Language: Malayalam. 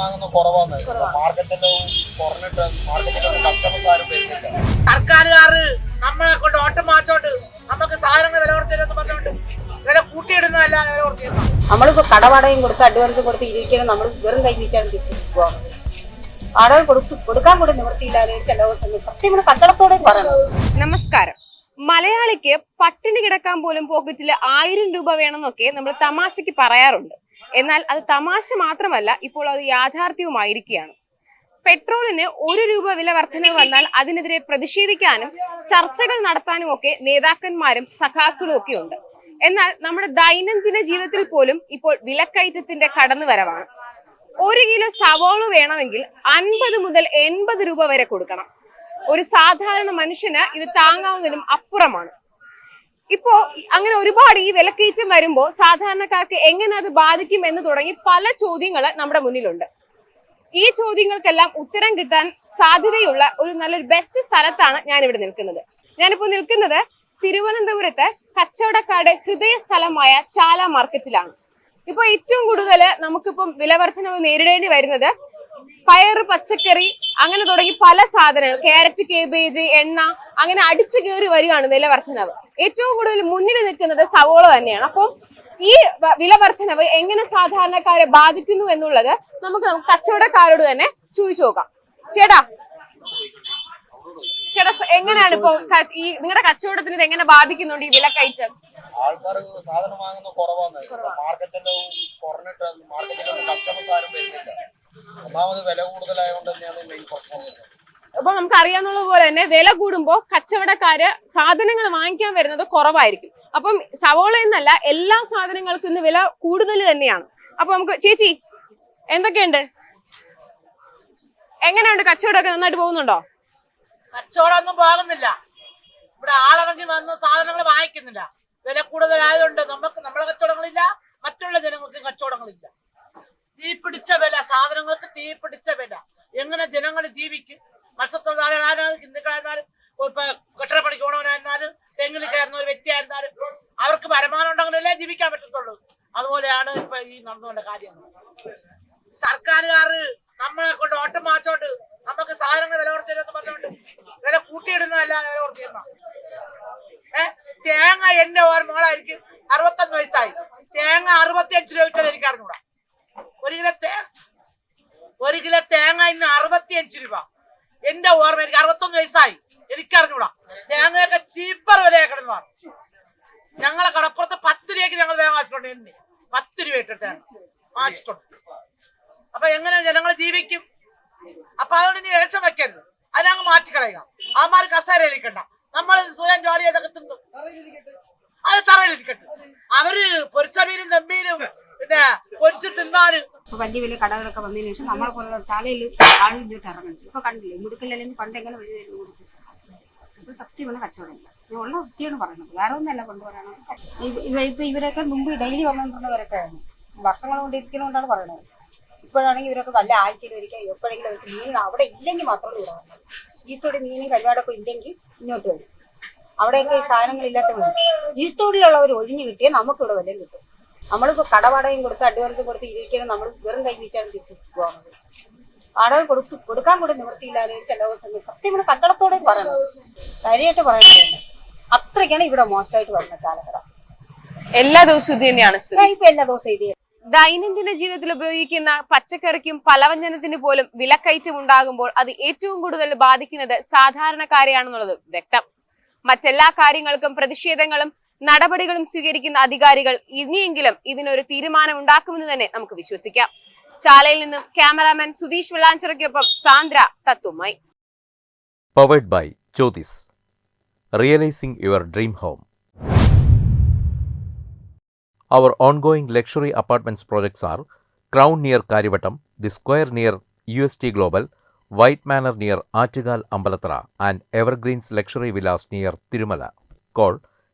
വാങ്ങുന്ന കുറവാണ് മാർക്കറ്റിലും കുറഞ്ഞിട്ട് മാർക്കറ്റിലൊന്നും കസ്റ്റമേഴ്സ് ആരും വരുന്നില്ല. സർക്കാരുകാർ നമ്മളെ കൊണ്ട് ഓട്ടം മാച്ചോണ്ട് നമുക്ക് സാധനങ്ങൾ വില പറഞ്ഞോണ്ട് വില കൂട്ടിയിടുന്നതല്ല വില കുറച്ചിരുന്നു നമ്മളിപ്പോ കടവാടയും കൊടുത്ത് അഡ്വാൻസ് കൊടുത്ത് ഇരിക്കണം നമ്മൾ വെറും കൈ വീശാണ് തിരിച്ചു വാടക കൊടുത്ത് കൊടുക്കാൻ കൂടി നിവൃത്തിയില്ലാതെ ചില ദിവസങ്ങൾ സത്യം ഇവിടെ പറയണം നമസ്കാരം. മലയാളിക്ക് പട്ടിണി കിടക്കാൻ പോലും പോക്കറ്റിൽ ആയിരം രൂപ വേണമെന്നൊക്കെ നമ്മൾ തമാശയ്ക്ക് പറയാറുണ്ട്. എന്നാൽ അത് തമാശ മാത്രമല്ല ഇപ്പോൾ അത് യാഥാർത്ഥ്യവുമായിരിക്കുകയാണ്. പെട്രോളിന് ഒരു രൂപ വില വർധന വന്നാൽ അതിനെതിരെ പ്രതിഷേധിക്കാനും ചർച്ചകൾ നടത്താനും ഒക്കെ നേതാക്കന്മാരും സഖാക്കളും ഒക്കെ ഉണ്ട്. എന്നാൽ നമ്മുടെ ദൈനംദിന ജീവിതത്തിൽ പോലും ഇപ്പോൾ വിലക്കയറ്റത്തിന്റെ കടന്നുവരവാണ്. ഒരു കിലോ സവോള വേണമെങ്കിൽ അൻപത് മുതൽ എൺപത് രൂപ വരെ കൊടുക്കണം. ഒരു സാധാരണ മനുഷ്യന് ഇത് താങ്ങാവുന്നതിനും അപ്പുറമാണ്. ഇപ്പോ അങ്ങനെ ഒരുപാട് ഈ വിലക്കയറ്റം വരുമ്പോൾ സാധാരണക്കാർക്ക് എങ്ങനെ അത് ബാധിക്കും എന്ന് തുടങ്ങി പല ചോദ്യങ്ങൾ നമ്മുടെ മുന്നിലുണ്ട്. ഈ ചോദ്യങ്ങൾക്കെല്ലാം ഉത്തരം കിട്ടാൻ സാധ്യതയുള്ള ഒരു നല്ലൊരു ബെസ്റ്റ് സ്ഥലത്താണ് ഞാൻ ഇവിടെ നിൽക്കുന്നത്. ഞാനിപ്പോ നിൽക്കുന്നത് തിരുവനന്തപുരത്തെ കച്ചവടക്കാരുടെ ഹൃദയ സ്ഥലമായ ചാല മാർക്കറ്റിലാണ്. ഇപ്പൊ ഏറ്റവും കൂടുതൽ നമുക്കിപ്പം വിലവർദ്ധനവ് നേരിടേണ്ടി വരുന്നത് പയർ പച്ചക്കറി അങ്ങനെ തുടങ്ങി പല സാധനങ്ങൾ. കാരറ്റ് കേബേജ് എണ്ണ അങ്ങനെ അടിച്ചു കയറി വരികയാണ് വില വർധനവ് ഏറ്റവും കൂടുതൽ മുന്നിൽ നിൽക്കുന്നത് സവോള തന്നെയാണ്. അപ്പോൾ ഈ വില വർധനവ് എങ്ങനെ സാധാരണക്കാരെ ബാധിക്കുന്നു എന്നുള്ളത് നമുക്ക് നമുക്ക് കച്ചവടക്കാരോട് തന്നെ ചോദിച്ചു നോക്കാം. ചേട്ടാ ചേട്ടാ എങ്ങനെയാണ് ഇപ്പൊ ഈ നിങ്ങളുടെ കച്ചവടത്തിന് ഇത് എങ്ങനെ ബാധിക്കുന്നുണ്ട് ഈ വിലക്കയറ്റം ആൾക്കാർ സാധനം വാങ്ങുന്ന കുറവാണ്. മാർക്കറ്റിന്റെ കുറഞ്ഞിട്ട് മാർക്കറ്റിലൊന്നും കസ്റ്റമേഴ്സ് ആരും വരുന്നില്ല. ഒന്നാമത് വില കൂടുതലായതുകൊണ്ട് തന്നെയാണ് മെയിൻ പ്രശ്നം വരുന്നത് അപ്പൊ നമുക്ക് അറിയാവുന്നത് പോലെ തന്നെ വില കൂടുമ്പോ കച്ചവടക്കാര് സാധനങ്ങൾ വാങ്ങിക്കാൻ വരുന്നത് കുറവായിരിക്കും. അപ്പം സവോള എന്നല്ല എല്ലാ സാധനങ്ങൾക്കും ഇന്ന് വില കൂടുതൽ തന്നെയാണ്. അപ്പൊ നമുക്ക് ചേച്ചി എന്തൊക്കെയുണ്ട്? എങ്ങനെയുണ്ട്? കച്ചവടമൊക്കെ നന്നായിട്ട് പോകുന്നുണ്ടോ? കച്ചവടമൊന്നും പോകുന്നില്ല. ഇവിടെ ആളിറങ്ങി വന്ന് സാധനങ്ങൾ വാങ്ങിക്കുന്നില്ല. വില കൂടുതലായതുകൊണ്ട് നമുക്ക് നമ്മളെ കച്ചവടങ്ങളില്ല മറ്റുള്ള ജനങ്ങൾക്ക് കച്ചവടങ്ങളില്ല. തീ പിടിച്ച വില സാധനങ്ങൾക്ക് തീ പിടിച്ച വില. എങ്ങനെ ജനങ്ങൾ ജീവിക്കും? മത്സ്യത്തൊഴിലാളികളായാലും ഹിന്ദുക്കളായിരുന്നാലും ഇപ്പൊ കെട്ടിടപ്പണിക്ക് പോണവനായിരുന്നാലും തെങ്ങിൽ കയറുന്ന ഒരു വ്യക്തിയായിരുന്നാലും അവർക്ക് വരുമാനം ഉണ്ടെങ്കിലല്ലേ ജീവിക്കാൻ പറ്റത്തുള്ളൂ. അതുപോലെയാണ് ഇപ്പൊ ഈ നടന്നുകൊണ്ട കാര്യങ്ങൾ സർക്കാരുകാർ നമ്മളെ കൊണ്ട് ഓട്ടം മാച്ചോണ്ട് നമുക്ക് സാധനങ്ങൾ വില കുറച്ചില്ലെന്ന് പറഞ്ഞോണ്ട് വില കൂട്ടിയിടുന്നതല്ലാതെ വില കുറച്ചിരുന്ന ഏ? തേങ്ങ എന്റെ ഓർമ്മകളായിരിക്കും അറുപത്തൊന്ന് വയസ്സായി. തേങ്ങ അറുപത്തിയഞ്ച് രൂപ വിറ്റത് എനിക്ക് അറിഞ്ഞൂടാ ഒരു കിലോ തേ ഒരു കിലോ തേങ്ങ ഇന്ന് അറുപത്തിയഞ്ച് രൂപ. എന്റെ ഓർമ്മ എനിക്ക് അറുപത്തൊന്ന് വയസ്സായി. എനിക്ക് അറിഞ്ഞൂടാ തേങ്ങയൊക്കെ ചീപ്പർ വിലയെ കിടന്നതാണ് ഞങ്ങളെ കടപ്പുറത്ത് പത്ത് രൂപയ്ക്ക് ഞങ്ങൾ തേങ്ങ വാങ്ങിച്ചിട്ടുണ്ട് എന്നെ പത്ത് രൂപ ഇട്ടിട്ട് വാങ്ങിച്ചിട്ടുണ്ട്. അപ്പൊ എങ്ങനെ ജനങ്ങൾ ജീവിക്കും? അപ്പൊ അതുകൊണ്ട് ഇനി ഏഷം വെക്കരുത്. അതിനങ്ങ് മാറ്റിക്കളയുക. കസേര കസേരയിലിരിക്കണ്ട. നമ്മൾ സ്വയം ജോലി ചെയ്തൊക്കെ തിന്നു. അത് തറയിലിരിക്കട്ടെ. അവർ പൊരിച്ച മീനും നെമ്മീനും പിന്നെ പൊരിച്ച് തിന്നാനും. ഇപ്പൊ വലിയ വലിയ കടകളൊക്കെ വന്നതിന് ശേഷം നമ്മളെ പോലുള്ള ചാലയിൽ ആളിഞ്ഞിട്ട് ഇറങ്ങുന്നു ഇപ്പൊ കണ്ടില്ലേ മുടുക്കല്ലെങ്കിൽ പണ്ട് എങ്ങനെ വഴി വരുന്നു കൊടുക്കും ഇപ്പൊ സത്യമാണ് കച്ചവടമില്ല. ഉള്ള വൃത്തിയാണ് പറയുന്നത്. വേറെ ഒന്നല്ല കൊണ്ടുവരണം ഇപ്പൊ ഇവരൊക്കെ മുമ്പ് ഡെയിലി വന്നുകൊണ്ടിരുന്നവരൊക്കെ ആണ് വർഷങ്ങൾ കൊണ്ട് ഇരിക്കുന്നതുകൊണ്ടാണ് പറയുന്നത്. ഇപ്പോഴാണെങ്കിൽ ഇവരൊക്കെ വല്ല ആഴ്ചയിൽ ഒരിക്കൽ എപ്പോഴെങ്കിലും അവർക്ക് മീൻ അവിടെ ഇല്ലെങ്കിൽ മാത്രമേ ഇവിടെ വന്നു ഈസ്റ്റോടെ മീനും കരുവാടൊക്കെ ഇല്ലെങ്കിൽ ഇങ്ങോട്ട് വരും. അവിടെയൊക്കെ ഈ സാധനങ്ങൾ ഇല്ലാത്തതുകൊണ്ട് ഈസ്റ്റോടിലുള്ളവർ ഒഴിഞ്ഞു കിട്ടിയാൽ നമുക്കിവിടെ വല്ലതും കിട്ടും. നമ്മളിപ്പോ കടവാടകയും കൊടുത്ത് അഡ്വാൻസും കൊടുത്ത് ഇരിക്കണം നമ്മൾ വെറും കൈ വീശാണ് തിരിച്ചു പോകുന്നത് വാടക കൊടുത്ത് കൊടുക്കാൻ കൂടി നിവൃത്തിയില്ലാതെ ചില ദിവസം സത്യം ഇവിടെ കണ്ടടത്തോടെ പറയണം. കാര്യമായിട്ട് പറയണത് അത്രയ്ക്കാണ് ഇവിടെ മോശമായിട്ട് വരുന്ന ചാലക്കട എല്ലാ ദിവസവും ഇത് തന്നെയാണ് ഇപ്പൊ എല്ലാ ദിവസവും ഇത്. ദൈനംദിന ജീവിതത്തിൽ ഉപയോഗിക്കുന്ന പച്ചക്കറിക്കും പലവ്യഞ്ജനത്തിന് പോലും വിലക്കയറ്റം ഉണ്ടാകുമ്പോൾ അത് ഏറ്റവും കൂടുതൽ ബാധിക്കുന്നത് സാധാരണക്കാരെയാണെന്നുള്ളത് വ്യക്തം. മറ്റെല്ലാ കാര്യങ്ങൾക്കും പ്രതിഷേധങ്ങളും നടപടികളും സ്വീകരിക്കുന്ന അധികാരികൾ ഇനിയെങ്കിലും ഇതിനൊരു തീരുമാനം ഉണ്ടാക്കുമെന്ന് തന്നെ നമുക്ക് വിശ്വസിക്കാം ചാലയിൽ നിന്നും ക്യാമറാമാൻ സുധീഷ് വെള്ളാഞ്ചിറയ്ക്കൊപ്പം സാന്ദ്ര തത്തുമായി powered by Jyotis. Realizing your dream home. Our ongoing luxury apartments projects are Crown near Karivattam, The Square near UST Global, White Manor near Achigal Ambalatra,